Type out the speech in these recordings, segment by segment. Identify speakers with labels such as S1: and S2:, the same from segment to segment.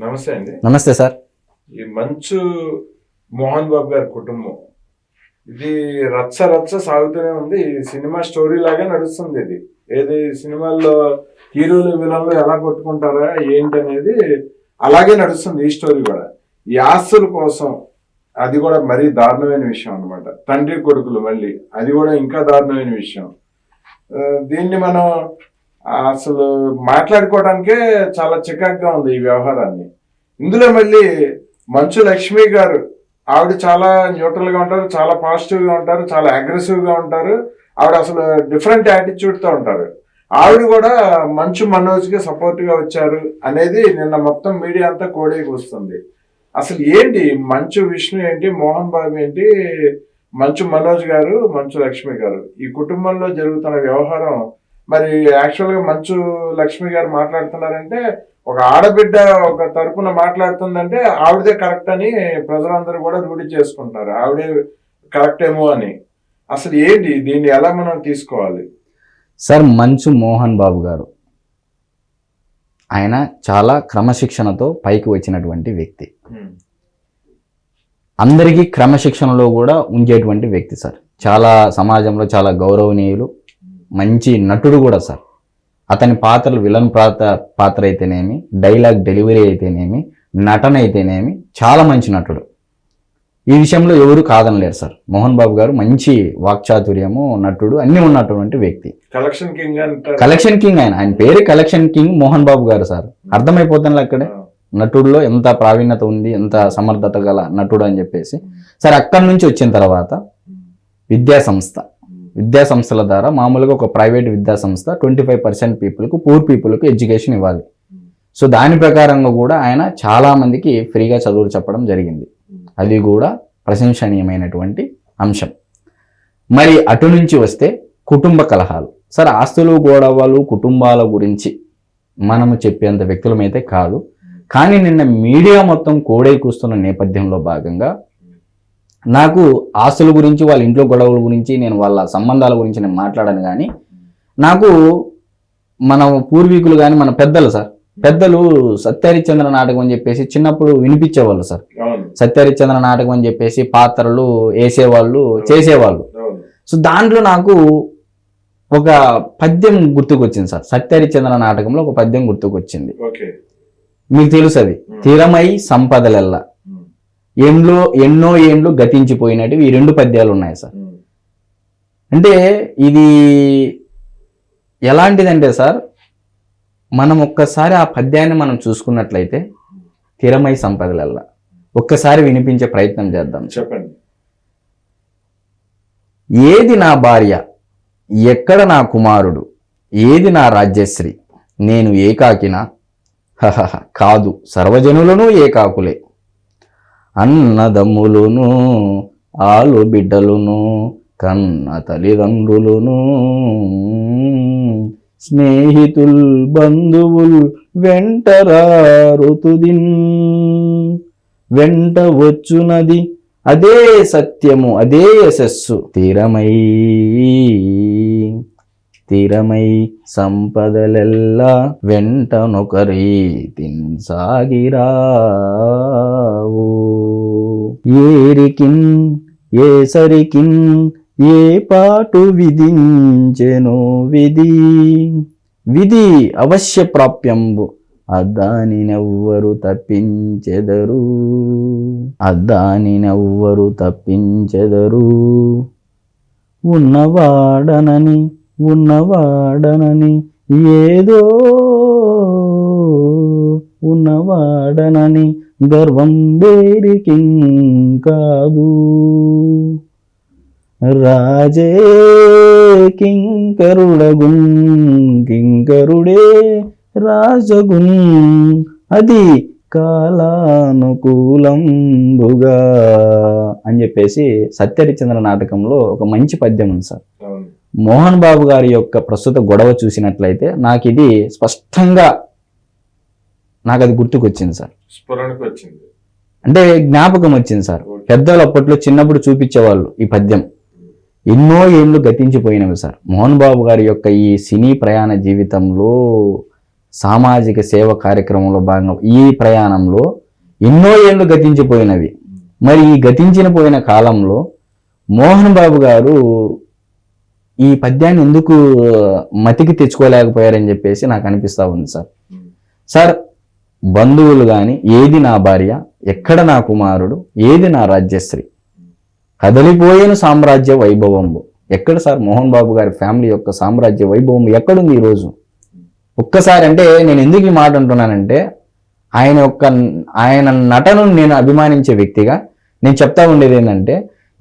S1: నమస్తే అండి.
S2: నమస్తే సార్.
S1: ఈ మంచు మోహన్ బాబు గారి కుటుంబం. ఇది రచ్చ రచ్చ సాగుతూనే ఉంది. సినిమా స్టోరీ లాగా నడుస్తుంది ఇది. ఏది సినిమాల్లో హీరోలు విలన్లు ఎలా కొట్టుకుంటారా ఏంటి అనేది అలాగే నడుస్తుంది ఈ స్టోరీ కూడా. ఈ ఆస్తుల కోసం అది కూడా మరీ దారుణమైన విషయం అన్నమాట. తండ్రి కొడుకులు మళ్ళీ అది కూడా ఇంకా దారుణమైన విషయం. దీన్ని మనం అసలు మాట్లాడుకోవడానికే చాలా చికాకుగా ఉంది ఈ వ్యవహారాన్ని. ఇందులో మళ్ళీ మంచు లక్ష్మి గారు ఆవిడ చాలా న్యూట్రల్గా ఉంటారు చాలా పాజిటివ్గా ఉంటారు చాలా అగ్రెసివ్గా ఉంటారు ఆవిడ అసలు డిఫరెంట్ యాటిట్యూడ్తో ఉంటారు. ఆవిడ కూడా మంచు మనోజ్కి సపోర్ట్గా వచ్చారు అనేది నిన్న మొత్తం మీడియా అంతా కోడేకి వస్తుంది అసలు ఏంటి మంచు విష్ణు ఏంటి మోహన్ బాబు ఏంటి మంచు మనోజ్ గారు మంచు లక్ష్మి గారు? ఈ కుటుంబంలో జరుగుతున్న వ్యవహారం మరి యాక్చువల్గా మంచు లక్ష్మి గారు మాట్లాడుతున్నారంటే ఒక ఆడబిడ్డ ఒక తరపున మాట్లాడుతుందంటే ఆవిడదే కరెక్ట్ అని ప్రజలందరూ కూడా రూఢి చేసుకుంటారు. ఆవిడే కరెక్ట్ ఏమో అని. అసలు ఏంటి? దీన్ని ఎలా మనం తీసుకోవాలి?
S2: సార్ మంచు మోహన్ బాబు గారు. ఆయన చాలా క్రమశిక్షణతో పైకి వచ్చినటువంటి వ్యక్తి. అందరికీ క్రమశిక్షణలో కూడా ఉంచేటువంటి వ్యక్తి సార్. చాలా సమాజంలో చాలా గౌరవనీయులు. మంచి నటుడు కూడా సార్. అతని పాత్రలు విలన్ పాత్ర పాత్ర అయితేనేమి డైలాగ్ డెలివరీ అయితేనేమి నటన అయితేనేమి చాలా మంచి నటుడు. ఈ విషయంలో ఎవరు కాదనలేరు సార్. మోహన్ బాబు గారు మంచి వాక్చాతుర్యము నటుడు అన్నీ ఉన్నటువంటి వ్యక్తి.
S1: కలెక్షన్ కింగ్
S2: కలెక్షన్ కింగ్ ఆయన. ఆయన పేరు కలెక్షన్ కింగ్ మోహన్ బాబు గారు సార్. అర్థమైపోతుంది అక్కడే? నటుడిలో ఎంత ప్రావీణ్యత ఉంది ఎంత సమర్థత గల నటుడు అని చెప్పేసి. సరే అక్కడి నుంచి వచ్చిన తర్వాత విద్యా సంస్థ. విద్యా సంస్థల ద్వారా మామూలుగా ఒక ప్రైవేట్ విద్యా సంస్థ ట్వంటీ ఫైవ్ పర్సెంట్ పీపుల్కు పూర్ పీపుల్కు ఎడ్యుకేషన్ ఇవ్వాలి. సో దాని ప్రకారంగా కూడా ఆయన చాలామందికి ఫ్రీగా చదువులు చెప్పడం జరిగింది. అది కూడా ప్రశంసనీయమైనటువంటి అంశం. మరి అటు నుంచి వస్తే కుటుంబ కలహాలు. సార్ ఆస్తులు గొడవలు కుటుంబాల గురించి మనము చెప్పేంత వ్యక్తులమైతే కాదు. కానీ నిన్న మీడియా మొత్తం కోడై కూస్తున్న నేపథ్యంలో భాగంగా నాకు ఆస్తుల గురించి వాళ్ళ ఇంట్లో గొడవల గురించి నేను వాళ్ళ సంబంధాల గురించి నేను మాట్లాడను కానీ నాకు మన పూర్వీకులు కానీ మన పెద్దలు సార్. పెద్దలు సత్యహరిచంద్ర నాటకం అని చెప్పేసి చిన్నప్పుడు వినిపించేవాళ్ళు సార్. సత్యహరిచంద్ర నాటకం అని చెప్పేసి పాత్రలు వేసేవాళ్ళు చేసేవాళ్ళు. సో దాంట్లో నాకు ఒక పద్యం గుర్తుకొచ్చింది సార్. సత్యహరిచంద్ర నాటకంలో ఒక పద్యం గుర్తుకొచ్చింది. మీకు తెలుసు అది తీరమై సంపదలెల్ల. ఏండ్లో ఎన్నో ఏండ్లు గతించిపోయినట్టు ఈ రెండు పద్యాలు ఉన్నాయి సార్. అంటే ఇది ఎలాంటిదంటే సార్ మనం ఒక్కసారి ఆ పద్యాన్ని మనం చూసుకున్నట్లయితే తీరమై సంపదలెల్ల ఒక్కసారి వినిపించే ప్రయత్నం చేద్దాం
S1: చెప్పండి.
S2: ఏది నా భార్య ఎక్కడ నా కుమారుడు ఏది నా రాజ్యశ్రీ నేను ఏకాకినా? కాదు సర్వజనులను ఏకాకులే. అన్నదమ్ములును ఆలు బిడ్డలును కన్న తల్లిదండ్రులును. స్నేహితుల్ బంధువుల్ వెంటరారుతుదిన్. వెంట వచ్చునది అదే సత్యము అదే యశస్సు తీరమై. స్థిరమై సంపదలెల్లా వెంటనొకరి సాగిరావు. ఏరికిన్ ఏ సరికిన్ ఏ పాటు విధించెను విధి. విధి అవశ్య ప్రాప్యంబు అద్దానినెవ్వరు తప్పించెదరు. అద్దానినెవ్వరు తప్పించెదరు. ఉన్నవాడనని ఉన్నవాడనని ఏదో ఉన్నవాడనని గర్వం బేరికి కాదు రాజే కింకరుడగున్ కింకరుడే రాజగున్ అది కాలానుకూలంబుగా అని చెప్పేసి సత్యరిచంద్ర నాటకంలో ఒక మంచి పద్యం ఉంది సార్. మోహన్ బాబు గారి యొక్క ప్రస్తుత గొడవ చూసినట్లయితే నాకు ఇది స్పష్టంగా నాకు అది గుర్తుకొచ్చింది సార్.
S1: స్ఫురణకు వచ్చింది
S2: అంటే జ్ఞాపకం వచ్చింది సార్. పెద్దలు అప్పట్లో చిన్నప్పుడు చూపించేవాళ్ళు ఈ పద్యం. ఎన్నో ఏళ్ళు గతించిపోయినవి సార్. మోహన్ బాబు గారి యొక్క ఈ సినీ ప్రయాణ జీవితంలో సామాజిక సేవ కార్యక్రమంలో భాగంగా ఈ ప్రయాణంలో ఎన్నో ఏళ్ళు గతించిపోయినవి. మరి ఈ గతించిన పోయిన కాలంలో మోహన్ బాబు గారు ఈ పద్యాన్ని ఎందుకు మతికి తెచ్చుకోలేకపోయారని చెప్పేసి నాకు అనిపిస్తూ ఉంది సార్. సార్ బంధువులు కానీ ఏది నా భార్య ఎక్కడ నా కుమారుడు ఏది నా రాజ్యశ్రీ? కదలిపోయిన సామ్రాజ్య వైభవంబు. ఎక్కడ సార్ మోహన్ బాబు గారి ఫ్యామిలీ యొక్క సామ్రాజ్య వైభవం ఎక్కడుంది ఈరోజు ఒక్కసారి అంటే నేను ఎందుకు ఈ మాట అంటున్నానంటే ఆయన యొక్క ఆయన నటనను నేను అభిమానించే వ్యక్తిగా నేను చెప్తా ఉండేది ఏంటంటే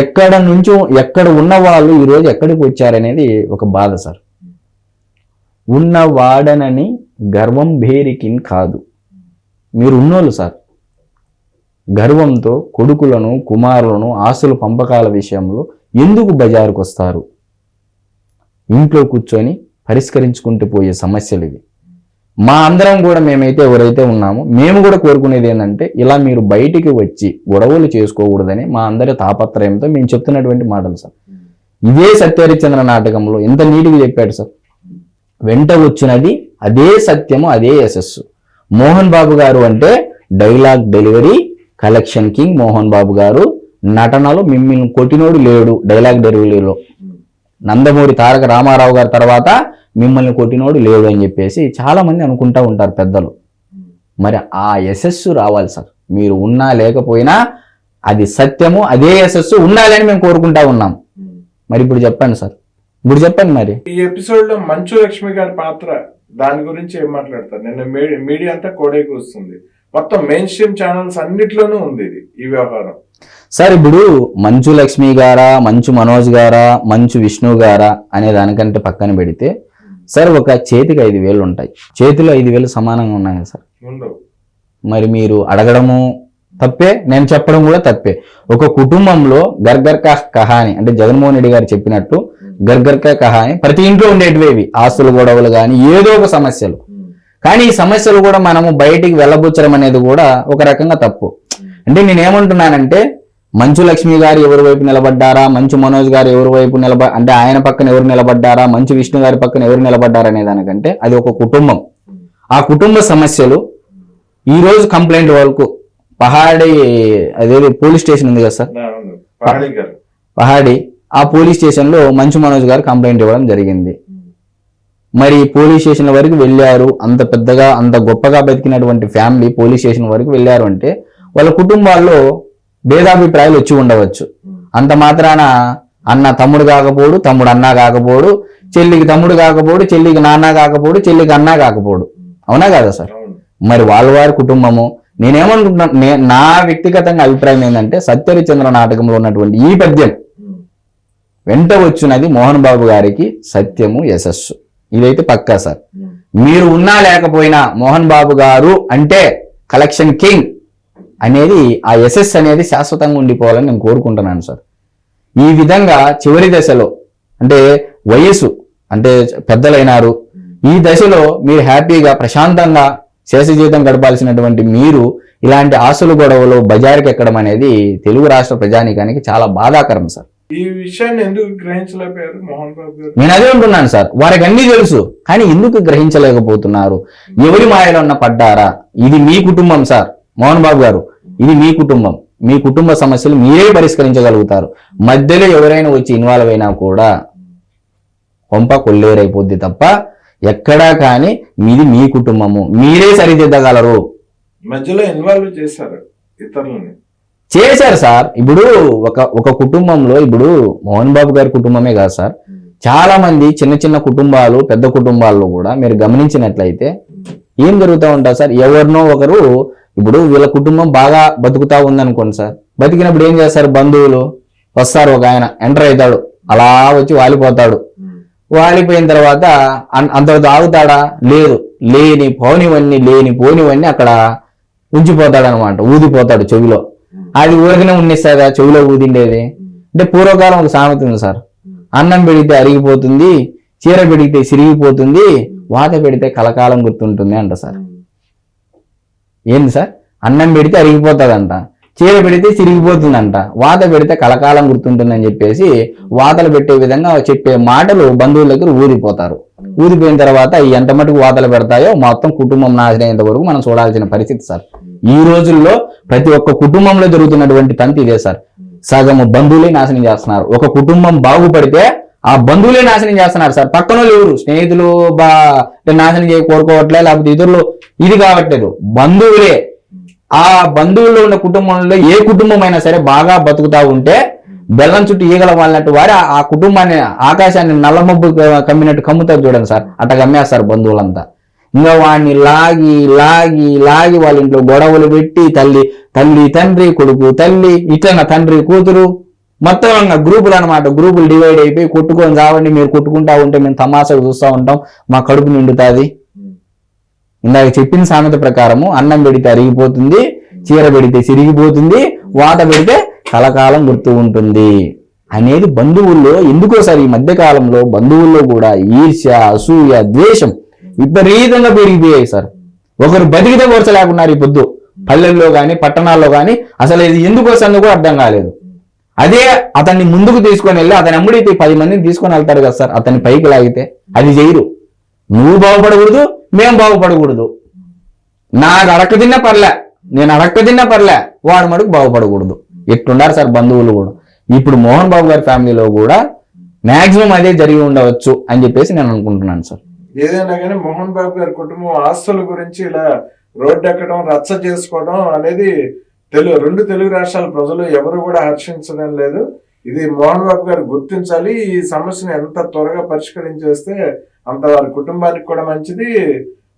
S2: ఎక్కడ నుంచో ఎక్కడ ఉన్న వాళ్ళు ఈరోజు ఎక్కడికి వచ్చారనేది ఒక బాధ సార్. ఉన్న వాడనని గర్వం భేరికిన్ కాదు. మీరు ఉన్నోళ్ళు సార్. గర్వంతో కొడుకులను కుమారులను ఆస్తుల పంపకాల విషయంలో ఎందుకు బజారుకు వస్తారు ఇంట్లో కూర్చొని పరిష్కరించుకుంటూ పోయే సమస్యలు ఇవి. మా అందరం కూడా మేమైతే ఎవరైతే ఉన్నామో మేము కూడా కోరుకునేది ఏంటంటే ఇలా మీరు బయటికి వచ్చి గొడవలు చేసుకోకూడదని మా అందరి తాపత్రయంతో మేము చెప్తున్నటువంటి మాటలు సార్. ఇదే సత్యహరిచంద్ర నాటకంలో ఎంత నీటిగా చెప్పాడు సార్. వెంట వచ్చినది అదే సత్యము అదే యశస్సు. మోహన్ బాబు గారు అంటే dialogue delivery collection king Mohan Babu garu నటనలో మిమ్మల్ని కొట్టినోడు లేడు డైలాగ్ డెలివరీలో. నందమూరి తారక రామారావు గారి తర్వాత మిమ్మల్ని కొట్టినోడు లేడు అని చెప్పేసి చాలా మంది అనుకుంటా ఉంటారు పెద్దలు. మరి ఆ యశస్సు రావాలి సార్. మీరు ఉన్నా లేకపోయినా అది సత్యము అదే యశస్సు ఉండాలని మేము కోరుకుంటా ఉన్నాం. మరి ఇప్పుడు చెప్పండి సార్. ఇప్పుడు చెప్పండి మరి.
S1: ఈ ఎపిసోడ్లో మంచు లక్ష్మి గారి పాత్ర దాని గురించి ఏం మాట్లాడతారు? నిన్న మీడియా అంతా కోడైకి వస్తుంది మొత్తం మెయిన్ స్ట్రీమ్ ఛానల్స్ అన్నిట్లోనూ ఉంది ఇది ఈ వ్యవహారం.
S2: సార్ ఇప్పుడు మంచు లక్ష్మి గారా మంచు మనోజ్ గారా మంచు విష్ణు గారా అనే దానికంటే పక్కన పెడితే సార్ ఒక చేతికి ఐదు వేలు ఉంటాయి చేతిలో ఐదు వేలు సమానంగా ఉన్నాయి కదా సార్? మరి మీరు అడగడము తప్పే నేను చెప్పడం కూడా తప్పే. ఒక కుటుంబంలో గర్గర్ కా కహాని అంటే జగన్మోహన్ రెడ్డి గారు చెప్పినట్టు గర్గర్ కా కహాని ప్రతి ఇంట్లో ఉండేటివేవి ఆస్తుల గొడవలు కానీ ఏదో ఒక సమస్యలు. కానీ ఈ సమస్యలు కూడా మనము బయటికి వెళ్ళబుచ్చడం అనేది కూడా ఒక రకంగా తప్పు. అంటే నేను ఏమంటున్నానంటే మంచు లక్ష్మి గారు ఎవరి వైపు నిలబడ్డారా? మంచు మనోజ్ గారు ఎవరి వైపు నిలబ అంటే ఆయన పక్కన ఎవరు నిలబడ్డారా? మంచు విష్ణు గారి పక్కన ఎవరు నిలబడ్డారా అనే దానికంటే అది ఒక కుటుంబం. ఆ కుటుంబ సమస్యలు ఈ రోజు కంప్లైంట్ వరకు పహాడి అదేది పోలీస్ స్టేషన్ ఉంది కదా సార్.
S1: పహాడి
S2: ఆ పోలీస్ స్టేషన్లో మంచు మనోజ్ గారు కంప్లైంట్ ఇవ్వడం జరిగింది. మరి పోలీస్ స్టేషన్ వరకు వెళ్ళారు. అంత పెద్దగా అంత గొప్పగా బతికినటువంటి ఫ్యామిలీ పోలీస్ స్టేషన్ వరకు వెళ్ళారు అంటే వాళ్ళ కుటుంబాల్లో భేదాభిప్రాయాలు వచ్చి ఉండవచ్చు. అంత మాత్రాన అన్న తమ్ముడు కాకపోడు తమ్ముడు అన్న కాకపోడు చెల్లికి తమ్ముడు కాకపోడు చెల్లికి నాన్న కాకపోడు చెల్లికి అన్న కాకపోడు. అవునా కదా సార్? మరి వాళ్ళ వారి కుటుంబము నేనేమనుకుంటున్నా నా వ్యక్తిగతంగా అభిప్రాయం ఏంటంటే సత్యరిచంద్ర నాటకంలో ఉన్నటువంటి ఈ పద్యం. వెంట వచ్చినది మోహన్ బాబు గారికి సత్యము యశస్సు. ఇదైతే పక్కా సార్. మీరు ఉన్నా లేకపోయినా మోహన్ బాబు గారు అంటే కలెక్షన్ కింగ్. అనేది ఆ యశస్సు అనేది శాశ్వతంగా ఉండిపోవాలని నేను కోరుకుంటున్నాను సార్. ఈ విధంగా చివరి దశలో అంటే వయసు అంటే పెద్దలైనారు ఈ దశలో మీరు హ్యాపీగా ప్రశాంతంగా శేష జీవితం గడపాల్సినటువంటి మీరు ఇలాంటి ఆశలు గొడవలు బజారుకి ఎక్కడం అనేది తెలుగు రాష్ట్ర ప్రజానీకానికి చాలా బాధాకరం సార్.
S1: ఈ విషయాన్ని ఎందుకు గ్రహించలేకపోయారు మోహన్ బాబు గారు?
S2: నేను అదే అంటున్నాను సార్. వారికి అన్ని తెలుసు కానీ ఎందుకు గ్రహించలేకపోతున్నారు? ఎవరి మాయలో ఉన్న పడ్డారా? ఇది మీ కుటుంబం సార్ మోహన్ బాబు గారు. ఇది మీ కుటుంబం. మీ కుటుంబ సమస్యలు మీరే పరిష్కరించగలుగుతారు. మధ్యలో ఎవరైనా వచ్చి ఇన్వాల్వ్ అయినా కూడా కొంప కొల్లేరైపోద్ది తప్ప ఎక్కడా కానీ మీది మీ కుటుంబము. మీరే సరిదిద్దగలరు.
S1: మధ్యలో ఇన్వాల్వ్ చేశారు ఇతరులని.
S2: చేశారు సార్. ఇప్పుడు ఒక ఒక కుటుంబంలో ఇప్పుడు మోహన్ బాబు గారి కుటుంబమే కాదు సార్. చాలా మంది చిన్న చిన్న కుటుంబాలు పెద్ద కుటుంబాల్లో కూడా మీరు గమనించినట్లయితే ఏం జరుగుతూ ఉంటుంది సార్? ఎవరినో ఒకరు ఇప్పుడు వీళ్ళ కుటుంబం బాగా బతుకుతా ఉందనుకోండి సార్. బతికినప్పుడు ఏం చేస్తారు? బంధువులు వస్తారు ఒక ఆయన ఎంటర్ అవుతాడు. అలా వచ్చి వాలిపోతాడు. వాలిపోయిన తర్వాత అన్- అంతవరకు ఆగుతాడా లేదు. లేని పోనివన్నీ లేని పోనివన్నీ అక్కడ ఉంచిపోతాడు అనమాట ఊదిపోతాడు చెవిలో. అది ఊరికనే ఉన్నిస్తుందా చెవిలో ఊదిండేది. అంటే పూర్వకాలం ఒక సామెత ఉంది సార్. అన్నం పెడితే అరిగిపోతుంది చీర పెడితే సిరిగిపోతుంది వాత పెడితే కలకాలం గుర్తుంటుంది అంట సార్. ఏంది సార్? అన్నం పెడితే అరిగిపోతుందంట. చీర పెడితే చిరిగిపోతుందంట. వాత పెడితే కలకాలం గుర్తుంటుందని చెప్పేసి వాతలు పెట్టే విధంగా చెప్పే మాటలు బంధువుల దగ్గర ఊరిపోతారు. ఊరిపోయిన తర్వాత ఎంత మటుకు వాతలు పెడతాయో మొత్తం కుటుంబం నాశనం వరకు మనం చూడాల్సిన పరిస్థితి సార్. ఈ రోజుల్లో ప్రతి ఒక్క కుటుంబంలో జరుగుతున్నటువంటి తంతి ఇదే సార్. సగం బంధువులే నాశనం చేస్తున్నారు. ఒక కుటుంబం బాగుపడితే ఆ బంధువులే నాశనం చేస్తున్నారు సార్. పక్కన వాళ్ళు ఎవరు? స్నేహితులు బా నాశనం చేయ కోరుకోవట్లే లేకపోతే ఇతరులు. ఇది కావట్లేదు బంధువులే. ఆ బంధువుల్లో ఉన్న కుటుంబంలో ఏ కుటుంబం అయినా సరే బాగా బతుకుతా ఉంటే బెల్లం చుట్టూ ఈగల వాళ్ళనట్టు వారి ఆ- కుటుంబాన్ని ఆకాశాన్ని నల్లమబ్బు కమ్మినట్టు కమ్ముతారు చూడండి సార్. అట్ట కమ్మేస్తారు బంధువులంతా. ఇంకా వాడిని లాగి లాగి లాగి వాళ్ళ ఇంట్లో గొడవలు పెట్టి తల్లి తల్లి తండ్రి కొడుకు తల్లి ఇట్లా తండ్రి కూతురు? మొత్తం గ్రూపులు అనమాట గ్రూపులు డివైడ్ అయిపోయి కొట్టుకొని చావండి మీరు కొట్టుకుంటా ఉంటే మేము తమాషాకు చూస్తూ ఉంటాం. మా కడుపు నిండుతుంది. ఇందాక చెప్పిన సామెత ప్రకారము అన్నం పెడితే అరిగిపోతుంది చీర పెడితే చిరిగిపోతుంది వాత పెడితే కలకాలం గుర్తు ఉంటుంది. అనేది బంధువుల్లో ఎందుకోసారి ఈ మధ్య కాలంలో బంధువుల్లో కూడా ఈర్ష్య అసూయ ద్వేషం విపరీతంగా పెరిగిపోయాయి సార్. ఒకరు బతికితే లేకున్నారు ఈ పొద్దు. పల్లెల్లో కానీ పట్టణాల్లో కానీ అసలు ఇది ఎందుకు కూడా అర్థం కాలేదు. అదే అతన్ని ముందుకు తీసుకొని వెళ్ళి అతని అమ్ముడైతే పది మందిని తీసుకొని వెళ్తారు కదా సార్. అతన్ని పైకి లాగితే అది చేయరు. నువ్వు బాగుపడకూడదు మేము బాగుపడకూడదు. నాకు అడక్క తిన్నా పర్లే నేను అడక్క తిన్నా పర్లే వాడు మటుకు బాగుపడకూడదు. ఎట్లున్నారు సార్ బంధువులు కూడా. ఇప్పుడు మోహన్ బాబు గారి ఫ్యామిలీలో కూడా మాక్సిమం అదే జరిగి ఉండవచ్చు అని చెప్పేసి నేను అనుకుంటున్నాను సార్.
S1: ఏదైనా కానీ మోహన్ బాబు గారి కుటుంబం ఆస్తుల గురించి ఇలా రోడ్డు ఎక్కడం రచ్చ చేసుకోవడం అనేది తెలుగు రెండు తెలుగు రాష్ట్రాల ప్రజలు ఎవరు కూడా హర్షించడం లేదు. ఇది మోహన్ బాబు గారు గుర్తించాలి. ఈ సమస్యను ఎంత త్వరగా పరిష్కరించేస్తే అంత వారి కుటుంబానికి కూడా మంచిది.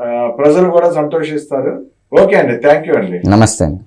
S1: ఆ, ప్రజలు కూడా సంతోషిస్తారు. ఓకే అండి. థ్యాంక్ యూ అండి.
S2: నమస్తే